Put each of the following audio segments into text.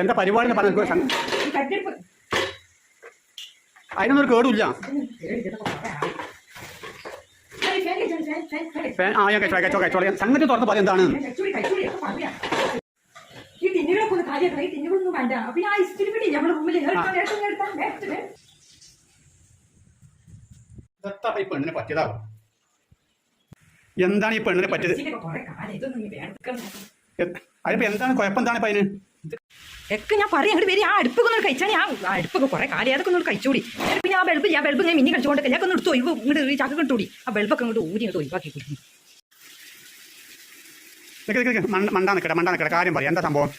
എന്താ പരിപാടി പറഞ്ഞു അതിനൊന്നും ഒരു കേടുമില്ല ഫാൻ ആ ഞാൻ കഴിച്ചോ കഴിച്ചോ കഴിച്ചോളാം സംഗതി തുറന്ന് പറയാം എന്താണ്? ഈ ടിന്നുകളൊക്കെ ഒന്ന് കാര്യമാക്കണം. ഈ ടിന്നുകളൊന്നും വേണ്ട. അപ്പൊ ആ ഇസ്തിരി പിടി നമ്മുടെ റൂമിൽ ഇതെത്താ ഈ പെണ്ണിനെ പറ്റിയതാവും. എന്താണ് ഈ പെണ്ണിനെ പറ്റിയത്? അതിപ്പോ എന്താണ് കുഴപ്പം? എന്താണ് ഇപ്പൊ അതിന്? ഒക്കെ ഞാൻ പറയാം അങ്ങോട്ട് പേര് ആ അടുപ്പൊക്കെ ഒന്ന് കഴിച്ചാൽ ഞാൻ ആ അടുപ്പൊക്കെ കുറെ കാലം അതൊക്കെ ഒന്ന് കഴിച്ചോടി. എന്നിട്ട് പിന്നെ ആ ബൾബ് ഞാൻ ബൾബ് ഞാൻ മിന്നി കഴിച്ചുകൊണ്ടൊക്കെ ഞാൻ ഒന്ന് എടുത്തു ഒഴിവ് ഇങ്ങോട്ട് ചാക്ക് കിട്ടൂടി ആ ബൾബൊക്കെ അങ്ങോട്ട് ഊരി അങ്ങോട്ട് ഒഴിവാക്കി കൊടുക്കും. മണ്ട നിക്കട്ടെ മണ്ടാ നിക്കട്ടെ കാര്യം പറയാം. എന്താ സംഭവം?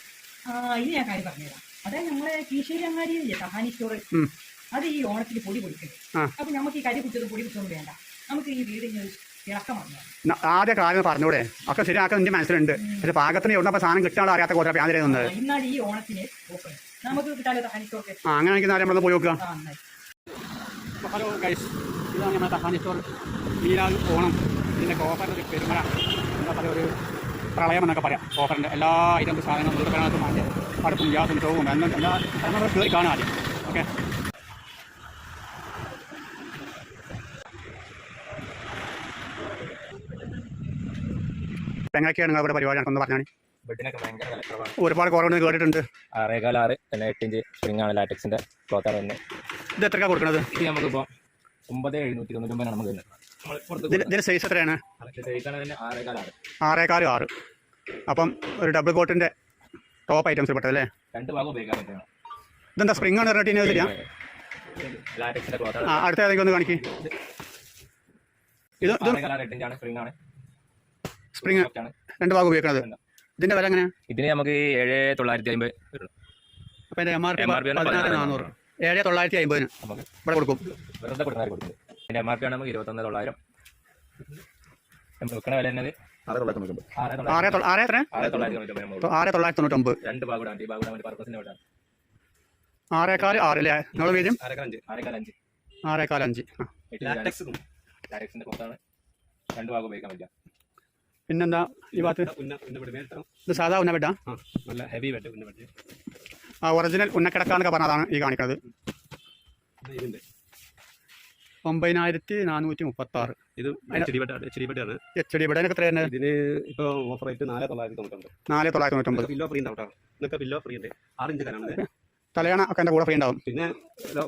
ആ ഇത് ഞാൻ കാര്യം പറഞ്ഞുതരാം. അതായത് നമ്മളെ കീശേരി അങ്ങാടിയില്ലേ സഹാനി സ്റ്റോർ അത് ഈ ഓണത്തിന് പൊടി പൊടിക്കുന്നത് ആ. അപ്പൊ നമുക്ക് ഈ കരി കുറ്റത് പൊടി കുറ്റൊന്നും വേണ്ട. നമുക്ക് ഈ വീടിന് ആദ്യ കാര്യം പറഞ്ഞൂടെ. ഒക്കെ ശരിയാക്കാൻ എന്റെ മനസ്സിലുണ്ട്. പക്ഷെ പാകത്തിന് എവിടെ സാധനം കിട്ടാനുള്ള അറിയാത്ത കുറച്ച് ഞാൻ നിന്നത് ആ അങ്ങനെ എനിക്ക് നമ്മളൊന്ന് പോയി നോക്കുക. ഹലോ ഗൈസ് ഇതാണ് നമ്മുടെ തഹാനി സ്റ്റോർ മീനാൾ ഓണം ഇതിന്റെ ഓഫറിന്റെ പെരുമഴ എന്താ പറയുക ഒരു പ്രളയം എന്നൊക്കെ പറയാം. ഓഫറിന്റെ എല്ലാ ഐറ്റംസ് സാധനങ്ങളും മാറ്റി. അടുപ്പും ഗ്യാസും സ്റ്റോവും എല്ലാം എല്ലാ നമ്മൾ കയറി കാണാം ആദ്യം. ഓക്കെ എങ്ങനെയൊക്കെയാണ് നിങ്ങളുടെ പരിപാടി നടക്കുന്നത് പറഞ്ഞാൽ ബെഡിനൊക്കെ ഭയങ്കര വിലക്കുറവാണ്. ഒരുപാട് കുറവുണ്ട് കേട്ടിട്ടുണ്ട് ആറേകാൽ ആറ് പിന്നെ എട്ട് ഇഞ്ച് സ്പ്രിംഗ് ആണ് ലാറ്റക്സിന്റെ ക്ലോത്താണ് ഇത് എത്രക്കാണ് കൊടുക്കുന്നത് ഇത് നമുക്കിപ്പോൾ ഒമ്പത് എഴുന്നൂറ്റി തൊണ്ണൂറ്റൊമ്പതാണ് നമുക്ക് വരുന്നത്. ഇതിന്റെ സൈസ് എത്രയാണ്? സൈസാണ് ആറേകാൽ ആറ്. അപ്പം ഒരു ഡബിൾ കോട്ടിന്റെ ടോപ്പ് ഐറ്റംസ് പെട്ടതല്ലേ രണ്ട് ഭാഗം ഉപയോഗിക്കാൻ പറ്റുന്നത് ഇതെന്താ സ്പ്രിംഗ് ആണ് റെഡിന് ശരിയാ അടുത്ത ഏതെങ്കിലും ഒന്ന് കാണിക്കും. ഇത് സ്പ്രിംഗ് ആണ്. സ്പ്രിംഗ് രണ്ട് ഭാഗം ഉപയോഗിക്കുന്നത് ഇതിന്റെ വില എങ്ങനെയാണ് ഇതിന് നമുക്ക് ഏഴ് തൊള്ളായിരത്തി അമ്പത് അപ്പൊ എം ആർ പി പതിനാറ് നാനൂറ് ഏഴ് തൊള്ളായിരത്തി അമ്പതിന് ഇവിടെ കൊടുക്കും. വെറുതെ ഇതിന്റെ എം ആർ പി ആണ് നമുക്ക് ഇരുപത്തൊന്ന് തൊള്ളായിരം. നമ്മൾ വെക്കണ വില എന്നത് ആറ് തൊള്ളായിരത്തി തൊണ്ണൂറ്റൊമ്പത് രണ്ട് ഭാഗം ആറേക്കാൽ ആറ് അല്ലേ? നിങ്ങൾ അഞ്ച്. ആറേക്കാൽ അഞ്ച്. ആ. രണ്ട് ഭാഗം ഉപയോഗിക്കാൻ പറ്റില്ല. പിന്നെന്താ ഈ ഭാഗത്ത്? ഇത് സാധാ ഉന്ന ബെഡാ നല്ല ഹെവി ബെഡ് ഉന്ന ബെഡ് ആ ഒറിജിനൽ ഉന്നക്കിടക്കാന്നൊക്കെ പറഞ്ഞതാണ് ഈ കാണിക്കുന്നത് ഒമ്പതിനായിരത്തി നാനൂറ്റി മുപ്പത്തി ആറ് ഇത് H D bed H D bed ആണ് എച്ച് ഡി ബെഡിനൊക്കെ എത്രയാണ് ഇതിന് ഇപ്പോൾ ഓഫർ റേറ്റ് നാല് തൊള്ളായിരത്തി തൊണ്ണൂറ്റി നാല് തൊള്ളായിരത്തി പില്ലോ ഫ്രീ ഉണ്ടാവും ഇതൊക്കെ പില്ലോ ഫ്രീ ഉണ്ട്. ആറ് ഇഞ്ച് കനാണ് തലയണ ഒക്കെ എന്റെ കൂടെ ഫ്രീ ഉണ്ടാവും. പിന്നെ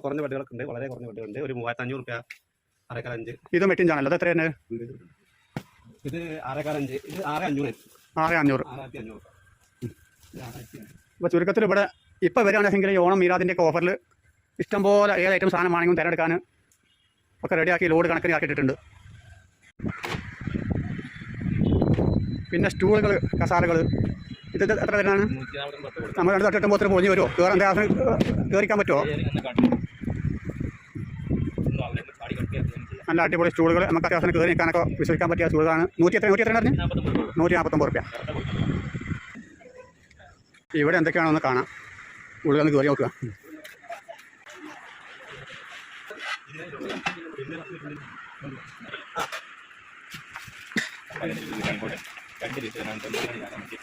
കുറഞ്ഞ ബെഡുകളൊക്കെ ഉണ്ട്. വളരെ കുറഞ്ഞ ബെഡുകളുണ്ട് ഒരു മൂവായിരത്തി അഞ്ഞൂറ് റുപ്യ അരക്കാൽ അഞ്ച്. ഇത് മെറ്റിഞ്ചാണല്ലോ അത് എത്രയാണ് ഇത് ആറേക്കാൽ അഞ്ച് ഇത് ആറ് അഞ്ഞൂറ് ആറ് അഞ്ഞൂറ് ആറായിരത്തി അഞ്ഞൂറ് അപ്പോൾ ചുരുക്കത്തിൽ ഇവിടെ ഇപ്പോൾ വരികയാണെങ്കിൽ ഈ ഓണം മീരാതിന്റെ ഒക്കെ ഓഫറിൽ ഇഷ്ടംപോലെ ഏത് ഐറ്റം സാധനം വേണമെങ്കിലും തിരഞ്ഞെടുക്കാൻ ഒക്കെ റെഡിയാക്കി ലോഡ് കണക്കിന് ആക്കിയിട്ടുണ്ട് പിന്നെ സ്റ്റൂളുകൾ കസാലകൾ ഇത് എത്ര വരുന്നതാണ്? നമ്മൾ രണ്ട് തട്ടിട്ടുമ്പോൾ ഒത്തിരി പൊളിഞ്ഞ് വരുമോ കയറാൻ ഗ്യാസിന് കയറിക്കാൻ പറ്റുമോ നല്ല അടിപൊളി സ്റ്റൂളുകൾ നമുക്ക് അത്യാവശ്യം കയറി നിൽക്കാനൊക്കെ വിശ്വസിക്കാൻ പറ്റിയ സ്റ്റൂളുകളാണ് നൂറ്റി എത്ര നൂറ്റി എത്ര പറഞ്ഞു? നൂറ്റി നാൽപ്പത്തൊമ്പത് റുപ്യ. ഇവിടെ എന്തൊക്കെയാണോ ഒന്ന് കാണാം. ഉള്ളിൽ ഒന്ന് കയറി നോക്കുക.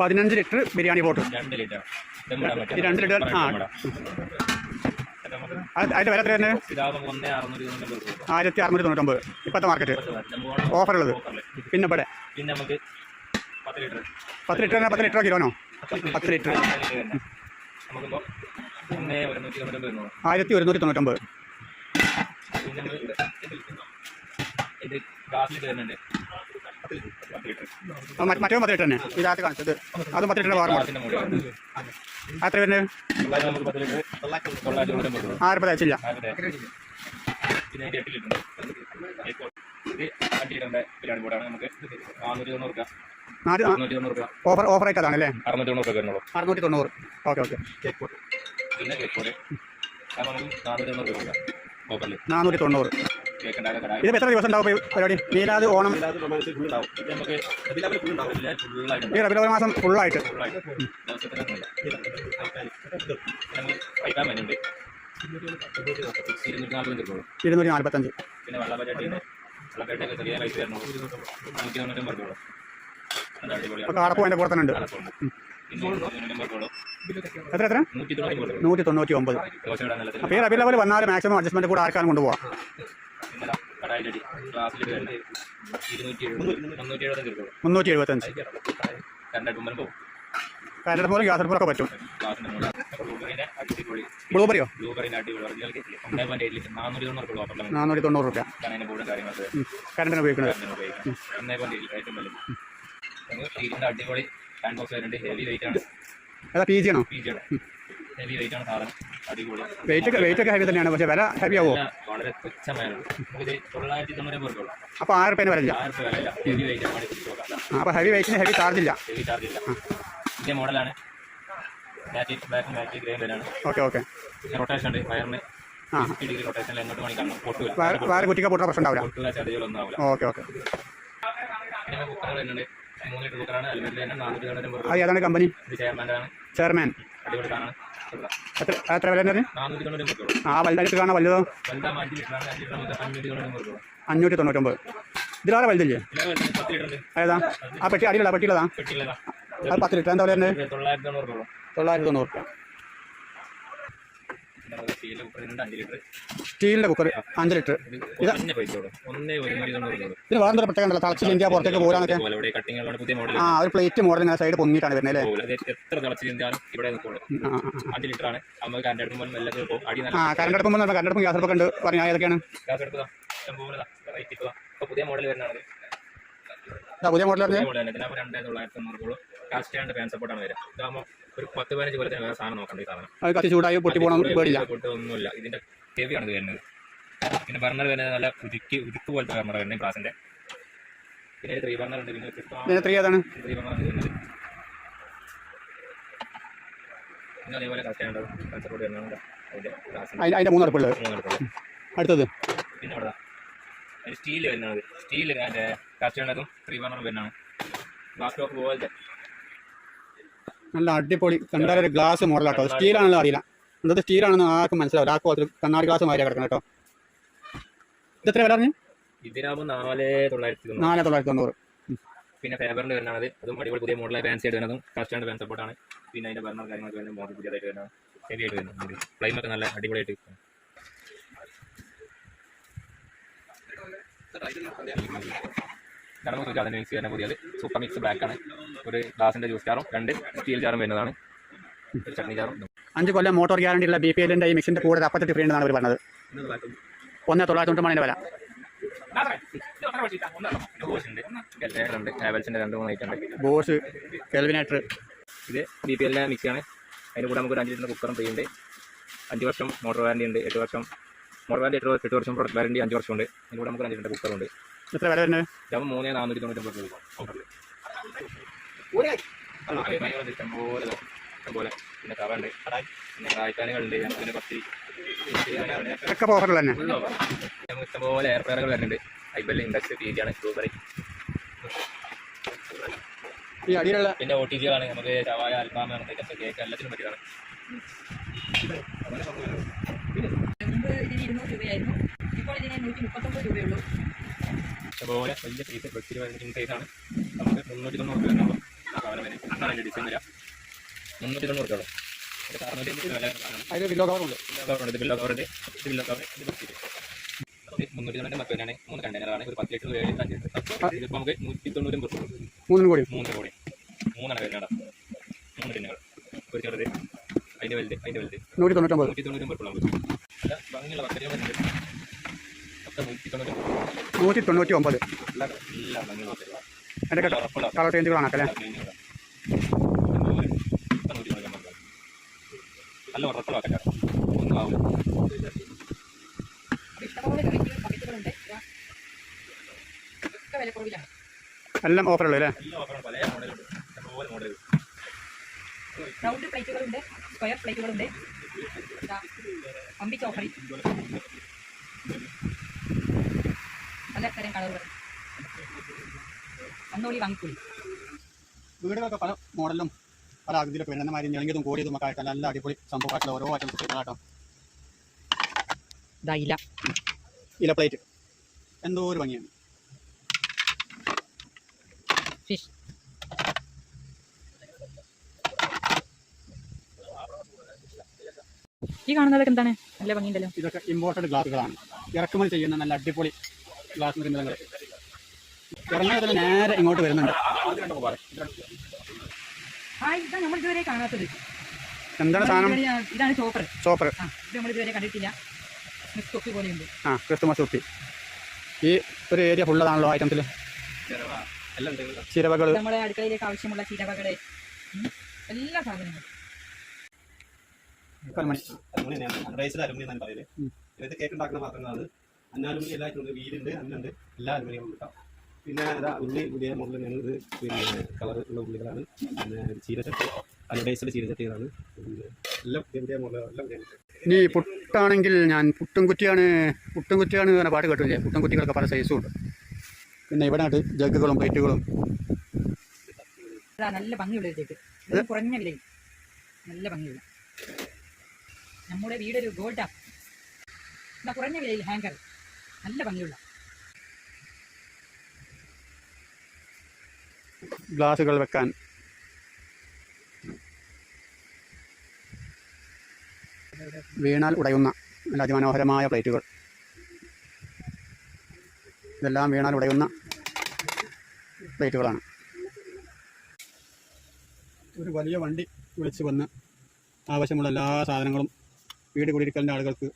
പതിനഞ്ച് ലിറ്റർ ബിരിയാണി ബോട്ടിൽ. രണ്ട് ലിറ്റർ. ആ. അതിന്റെ വില എത്ര തന്നെ ആയിരത്തി അറുന്നൂറ്റി തൊണ്ണൂറ്റൊമ്പത് ഇപ്പോഴത്തെ മാർക്കറ്റ് ഓഫറുള്ളത് പിന്നെ ഇവിടെ? പിന്നെ നമുക്ക് പത്ത് ലിറ്റർ. പത്ത് ലിറ്റർ കിലോനോ? പത്ത് ലിറ്റർ. ആയിരത്തി ഒരുന്നൂറ്റി തൊണ്ണൂറ്റൊമ്പത് ഇത് വരുന്നുണ്ട്. മറ്റ് പത്ത് ലിറ്റർ തന്നെ. ഇതിനകത്ത് കാണിച്ചത്. അത് പത്ത് ലിറ്റർ മുകളിൽ എത്ര വരുന്നത് അതായത് നമുക്ക് പത്ത് ലിറ്റർ തൊള്ളായിരത്തി തൊണ്ണൂറ്റൊമ്പത് രൂപ ആയിരം രൂപ തയ്ച്ചില്ല അതെ പിന്നെ അതിന്റെ എട്ട് ലിറ്റർ ഇത് അഞ്ച് ലിറ്ററിന്റെ ബിരിയാണി കൂടാണ് നമുക്ക് നാനൂറ്റി തൊണ്ണൂറ് രൂപ. നാല് ആ, അറുന്നൂറ്റി തൊണ്ണൂറ് രൂപ. ഓഫർ ഓഫർ ആയിട്ട് അതാണല്ലേ അറുന്നൂറ്റി തൊണ്ണൂറ് ഓക്കെ ഓക്കെ. നാനൂറ്റി തൊണ്ണൂറ്. ഇതിപ്പോൾ എത്ര ദിവസം ഉണ്ടാവും പരിപാടി? മീലാത് ഓണം. ഈ റബിലവൽ മാസം ഫുള്ളായിട്ട്. ഇരുന്നൂറ്റി നാല്പത്തഞ്ച് നാൽപ്പത്തഞ്ച് പിന്നെ വെള്ളപ്പറ്റാട്ടി ചെറിയ പൈസ തരണം നൂറ്റി തൊണ്ണൂറ്റൊമ്പത് രൂപ അപ്പോൾ കാടപ്പൂ അതിന്റെ കൂടെ തന്നെ ഉണ്ട്. എത്ര എത്ര നൂറ്റി തൊണ്ണൂറ്റി ഒമ്പത് പേര് അബില ലെവൽ വന്നാൽ മാക്സിമം അഡ്ജസ്റ്റ്മെന്റ് കൂടെ ആർക്കാനും കൊണ്ടുപോകാം മുന്നൂറ്റി പോലും ഗ്യാസ് അടുപ്പൊക്കെ പറ്റും. ബ്ലൂബറിയോ നാനൂറ്റി തൊണ്ണൂറ് രൂപ കരണ്ടിന് ഉപയോഗിക്കുന്നത്. അടിപൊളി ഹാൻഡ് ബോക്സ് വരുന്നുണ്ട് ഹെവി വെയിറ്റ് ആണ്. അതാ പി ജി ആണോ? പി ജിയുടെ ഹെവി വെയിറ്റ് ആണ് സാധനം. അടിപൊളി. വെയിറ്റ് ഒക്കെ വെയിറ്റ് ഒക്കെ ഹെവി തന്നെയാണ്. പക്ഷേ വില ഹെവി ആവോ? എല്ലാം വളരെ തുച്ഛമായാണ്. നമുക്കിത് തൊള്ളായിരത്തി തൊണ്ണൂറ്റി രൂപ അപ്പോൾ ആറ് റുപ്യേന് വരില്ല ആയിരം രൂപ വിലയില്ല. ഹെവി വെയിറ്റ് ആണ് പിടിച്ചു നോക്കാം അപ്പോൾ ഹെവി വെയിറ്റിന് ഹെവി ചാർജ് ഇല്ല. ഹെവി ചാർജ് ഇല്ല. ഇതേ മോഡലാണ്. മാറ്റി ബ്ലാക്ക് മാറ്റി ഗ്രേ വരാണ് ഓക്കെ ഓക്കെ. റൊട്ടേഷൻ ഉണ്ട്. വയറിന് ആ. ഫിഫ്റ്റി ഡിഗ്രി റൊട്ടേഷനിൽ എങ്ങോട്ട് മണിക്കാണ് പൊട്ടുക വേറെ വേറെ കുറ്റിക്ക് പൊട്ടുന്ന പ്രശ്നം ഉണ്ടാവില്ല. പൊട്ടുക ചതികളൊന്നും ആവില്ല. Okay okay. പിന്നെ കുക്കർ വരുന്നുണ്ട്. മൂന്ന് തന്നെ നാനൂറ്റി തൊണ്ണൂറ്റി അത് ഏതാണ് കമ്പനി ചെയർമാൻ അടിപൊളി എത്ര എത്ര വില തന്നെ ആ വലുതായിട്ട് കാണാൻ വലുതോ? അഞ്ഞൂറ്റി തൊണ്ണൂറ്റൊമ്പത്. ഇതിലാറെ വലുതില്ലേ? ഏതാ? ആ പെട്ടി അടിയിലാ പെട്ടിയിലതാ അത് പത്ത് ലിറ്റർ. എന്താ പറയുന്നത് തൊള്ളായിരത്തി തൊണ്ണൂറ് രൂപ. തൊള്ളായിരത്തി തൊണ്ണൂറ് റുപ്യ പിന്നെ നമുക്ക് സ്റ്റീൽ കുക്കർ ഉണ്ട് അഞ്ച് ലിറ്റർ സ്റ്റീലിന്റെ കുക്കർ അഞ്ച് ലിറ്റർ. ഇത്. ഇതിന് വേറെ എന്തൊരു പ്രത്യേകം ഇന്ത്യ പുറത്തേക്ക് മോഡൽ ആ ഒരു പ്ലേറ്റ് മോഡൽ ഇങ്ങനെ സൈഡ് പൊങ്ങിയിട്ടാണ് വരുന്നത് ആ, കറണ്ട് എടുക്കുമ്പോൾ കറണ്ട് അടുപ്പുമ്പോൾ കറണ്ട് അടുപ്പും ഗ്യാസ് അടുപ്പൊക്കെ ഉണ്ട്. പറഞ്ഞാൽ ഏതൊക്കെയാണ്? പുതിയ മോഡൽ വരുന്നത് ഇതാ പുതിയ മോഡൽ കാസ്റ്റ് ആൻഡ് ഫാൻ സപ്പോർട്ടാണ് വരിക. ഇതാകുമ്പോൾ ഒരു പത്ത് പതിനഞ്ച് കൊല്ലത്തിന് വേറെ സാധനം നോക്കണ്ട ഈ സാധനം. അത് കത്തി ചൂടായി പൊട്ടി പോകണം പേടില്ല പൊട്ട് ഒന്നുമില്ല ഇതിന്റെ ഹെവിയാണ് ഇത് വരുന്നത്. പിന്നെ ബർണർ വരുന്നത് നല്ല ഉരുക്കി ഉരുക്ക് പോലത്തെ ബർണർ വരുന്നത് ഗ്ലാസിന്റെ പിന്നെ ത്രീ ബർണർ ഉണ്ട്. പിന്നെ ത്രീ ഏതാണ്? ത്രീ ബർണർ വരുന്നത്. പിന്നെ അതേപോലെ കാസ്റ്റ് ആൻഡ് ഫാൻ സപ്പോർട്ട് അതിന്റെ ഗ്ലാസിന്റെ അടുപ്പുള്ളത്. അടുത്തത്? പിന്നെ അവിടെ സ്റ്റീൽ വരുന്നത്. സ്റ്റീൽ മറ്റേ കാസ്റ്റേണതും ത്രീ ബർണർ വരുന്നതാണ്. ഗ്ലാസ് ടോപ്പ് പോലത്തെ നല്ല അടിപൊളി കണ്ടാൽ ഒരു ഗ്ലാസ് മോറലാട്ടോ സ്റ്റീൽ ആണല്ലോ അറിയില്ല. എന്തത് സ്റ്റീലാണെന്ന് ആർക്കും മനസ്സിലാവില്ല. ആ പോലത്തെ കണ്ണാടി ഗ്ലാസ് മാതിരി കിടക്കണം കേട്ടോ. ഇത് എത്ര വില പറഞ്ഞു? ഇതിനാകുമ്പോൾ നാല് തൊള്ളായിരത്തി നാല് തൊള്ളായിരത്തി തൊണ്ണൂറ് പിന്നെ ഫേബറിന്റെ വരുന്നത് അതും അടിപൊളി പുതിയ മോഡലായി ഫാൻസി ആയിട്ട് വരുന്നതും കാസ്റ്റാൻഡ് ഫാൻ സപ്പോർട്ടാണ് പിന്നെ അതിന്റെ ബർണർ കാര്യങ്ങളൊക്കെ വരുന്നത് മോഡൽ പുതിയതായിട്ട് വരുന്നത് ഹെവി ആയിട്ട് വരുന്നത് ഫ്ലൈമൊക്കെ നല്ല അടിപൊളിയായിട്ട് കടന്നു ഒരു അതിന് മിക്സ് വരുന്ന പുതിയത്. സൂപ്പർ മിക്സ് ബ്ലാക്ക് ആണ്. ഒരു ഗ്ലാസിന്റെ ജ്യൂസ് ജാറും രണ്ട് സ്റ്റീൽ ജാറും വരുന്നതാണ്. ചട്നി ജാറും അഞ്ച് കൊല്ലം മോട്ടോർ ഗ്യാരണ്ടി ഉള്ള ബി പി എല്ലിന്റെ ഈ മിക്സിന്റെ കൂടെ അപ്പത്തെ ഫ്രീ ഉണ്ടെന്നാണ് അവർ പറഞ്ഞത്. ഒന്ന് തൊള്ളായിരത്തി തൊണ്ണൂറ് അതിന്റെ വില. ബോസ് കെൽവിനേറ്റർ ഇത് ബി പി എല്ലിന്റെ മിക്സിയാണ് അതിന് കൂടെ നമുക്ക് ഒരു അഞ്ച് ലിറ്റർ കുക്കറും ഫ്രീ ഉണ്ട്. അഞ്ച് വർഷം മോട്ടോർ വാറണ്ടി ഉണ്ട് എട്ട് വർഷം. മോട്ടോർ വാറണ്ടി എട്ട് എട്ട് വർഷം പ്രൊഡക്റ്റ് വാറണ്ടി അഞ്ച് വർഷമുണ്ട്. ഉണ്ട് അതിന് കൂടെ നമുക്ക് അഞ്ച് ലിറ്റർ കുക്കറുണ്ട് എത്ര വില വരുന്നത്? മൂന്ന് നാനൂറ്റി തൊണ്ണൂറ്റൊമ്പത് രൂപ ഇഷ്ടംപോലെ ഇഷ്ടംപോലെ. പിന്നെ കറുണ്ട് പിന്നെ കായ്ക്കാനുകളുണ്ട് പിന്നെ പത്തിരി. ഒക്കെ ഓഫറിൽ തന്നെ. നമുക്ക് ഇഷ്ടംപോലെ എയർ ഫയറുകൾ വരുന്നുണ്ട്. ഐബൽ ഇൻഡക്സ് ബ്ലൂബെറി ഈ അടിയിലുള്ള പിന്നെ ഒ ടി ജികളാണ് നമുക്ക് ചവായ അൽഫാം അങ്ങനത്തെ കേക്ക് എല്ലാത്തിനും പറ്റിയതാണ്. ഇരുന്നൂറ് രൂപയായിരുന്നു. ഇപ്പോൾ ഇതിന് നൂറ്റി മുപ്പത്തൊമ്പത് രൂപയുള്ളൂ ഇഷ്ടംപോലെ വലിയ സൈസ് ബെഡ്സിൽ വരുന്ന സൈസാണ് നമുക്ക് മുന്നൂറ്റി തൊണ്ണൂറ് രൂപ വരുന്നുള്ളൂ ആ വരെ. അതാണ് അതിന്റെ ഡിസൈൻ വരാം മുന്നൂറ്റി തൊണ്ണൂറ് രൂപ ബില്ലോ കവറുണ്ട് ബില്ലോ ഇത് ബില്ലോ കവർ ഇത് പത്തിരി ഇത് മുന്നൂറ്റി തൊണ്ണൂറ്റി മറ്റൊന്നാണ് മൂന്ന് കണ്ടെയ്നറാണ് ഒരു പത്ത് ലിറ്റർ ഏഴ് അഞ്ച് ലിറ്റർ. ഇതിപ്പോൾ നമുക്ക് നൂറ്റി തൊണ്ണൂറ്റി ഒമ്പത് രൂപ മൂന്നും കൂടി. മൂന്ന് കോടി. മൂന്നെണ്ണം വരുന്നതാണ് മൂന്ന് ടിന്നുകൾ ഒരു ചെറുത് അതിന്റെ വലുത് അതിന്റെ വലുത്. നൂറ്റി തൊണ്ണൂറ്റൊമ്പത്. നൂറ്റി തൊണ്ണൂറ്റി ഒമ്പത് നമുക്ക്. നല്ല ഭംഗിയുള്ള നൂറ്റി തൊണ്ണൂറ്റി ഒമ്പത് എന്റെ കേട്ടോ കളർ ചേഞ്ചുകളാണ് അല്ലേ? നല്ല വിലക്കുറവിലാണ് എല്ലാം ഓഫറുള്ളൂ അല്ലേ? റൗണ്ട് പ്ലേറ്റുകളുണ്ട് സ്ക്വയർ പ്ലേറ്റുകളുണ്ട്. അമ്പിച്ച ഓഫറി ഓഫറിൽ നല്ല തരം കളറുകൾ. വന്നോളി വാങ്ങിക്കോളി വീടുകളൊക്കെ പല മോഡലും പല ആകൃതിയിലൊക്കെ വരുന്ന മാതിരി ഞെളിയതും കോടിയതും ഒക്കെ ആയിട്ട് നല്ല അടിപൊളി സംഭവമായിട്ടുള്ള ഓരോ ഐറ്റംസ് കേട്ടോ. ഇതാ ഇല. ഇല പ്ലേറ്റ് എന്തോ ഒരു ഭംഗിയാണ്. ഫിഷ് ഈ കാണുന്നതൊക്കെ എന്താണ്? നല്ല ഭംഗിയുണ്ടല്ലോ. ഇതൊക്കെ ഇമ്പോർട്ടഡ് ഗ്ലാസുകളാണ് ഇറക്കുമതി ചെയ്യുന്ന നല്ല അടിപൊളി ഗ്ലാസ് ഇറങ്ങാതെ തന്നെ നേരെ ഇങ്ങോട്ട് വരുന്നുണ്ട്. നമ്മൾ ഇതുവരെ കാണാത്തത്. എന്താണ് സാധനം? ഇതാണ് ചോപ്പർ. ചോപ്പർ. നമ്മൾ ഇതുവരെ കണ്ടിട്ടില്ല. തൊപ്പി പോലെയുണ്ട്. ആ ക്രിസ്തുമസ് കുട്ടി ഈ ഒരു ഏരിയ ഫുള്ളതാണല്ലോ ഐറ്റംസിൽ എല്ലാം ഉണ്ട് ചിരവകൾ നമ്മുടെ അടുക്കളയിലേക്ക് ആവശ്യമുള്ള ചീരവകടെ ഉം, എല്ലാ സാധനങ്ങളും. ഇത് കേക്ക് ഉണ്ടാക്കുന്ന പാത്രങ്ങളാണ്. എല്ലാവർക്കും ഉണ്ട് വീടുണ്ട് അന്നുണ്ട്. എല്ലാ അലുമിനിയം കിട്ടാം പിന്നെ അതാ ഉള്ളി പുതിയ മുകളിൽ ഇത് പിന്നെ കളർ ഉള്ള ഉള്ളികളാണ്. പിന്നെ ചീരച്ചട്ടി അലുഡൈസിലെ ചീരച്ചട്ടികളാണ്. എല്ലാം പുതിയ പുതിയ മുകളിൽ എല്ലാം പുതിയ ഇനി പുട്ടാണെങ്കിൽ ഞാൻ പുട്ടും കുറ്റിയാണ് പുട്ടും കുറ്റിയാണ് എന്ന പാട്ട് കേട്ടില്ലേ? പുട്ടും കുറ്റികളൊക്കെ പല സൈസും ഉണ്ട്. പിന്നെ ഇവിടെ ആയിട്ട് ജഗ്ഗുകളും പ്ലേറ്റുകളും. നല്ല ഭംഗിയുള്ള ഒരു കേക്ക് കുറഞ്ഞ വിലയിൽ നല്ല ഭംഗിയുള്ള. നമ്മുടെ വീടൊരു ഗോൾഡാ. ഇതാ കുറഞ്ഞ വിലയിൽ ഹാങ്കർ നല്ല ഭംഗിയുള്ള. ഗ്ലാസുകൾ വെക്കാൻ. വീണാൽ ഉടയുന്ന നല്ല അതിമനോഹരമായ പ്ലേറ്റുകൾ. ഇതെല്ലാം വീണാൽ ഉടയുന്ന പ്ലേറ്റുകളാണ്. ഒരു വലിയ വണ്ടി വിളിച്ച് വന്ന് ആവശ്യമുള്ള എല്ലാ സാധനങ്ങളും വീട് കുടിയിരിക്കലിന്റെ ആളുകൾക്ക്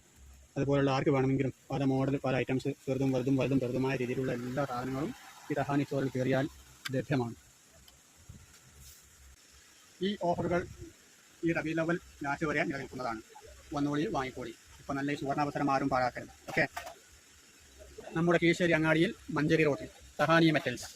അതുപോലുള്ള ആർക്ക് വേണമെങ്കിലും പല മോഡൽ പല ഐറ്റംസ് ചെറുതും വലുതും വലുതും ചെറുതുമായ രീതിയിലുള്ള എല്ലാ സാധനങ്ങളും ഈ റഹാനി സ്റ്റോറിൽ കയറിയാൽ ലഭ്യമാണ്. ഈ ഓഫറുകൾ ഈ റബി ലെവൽ ലാസ്റ്റ് വരെ നിലനിൽക്കുന്നതാണ്. വന്നോളി വാങ്ങിക്കോളി. ഇപ്പം നല്ല ഈ സുവർണാവസരം ആരും പാഴാക്കരുത്. ഓക്കെ നമ്മുടെ കീശ്ശേരി അങ്ങാടിയിൽ മഞ്ചേരി റോഡിൽ സഹാനി മെറ്റൽസ്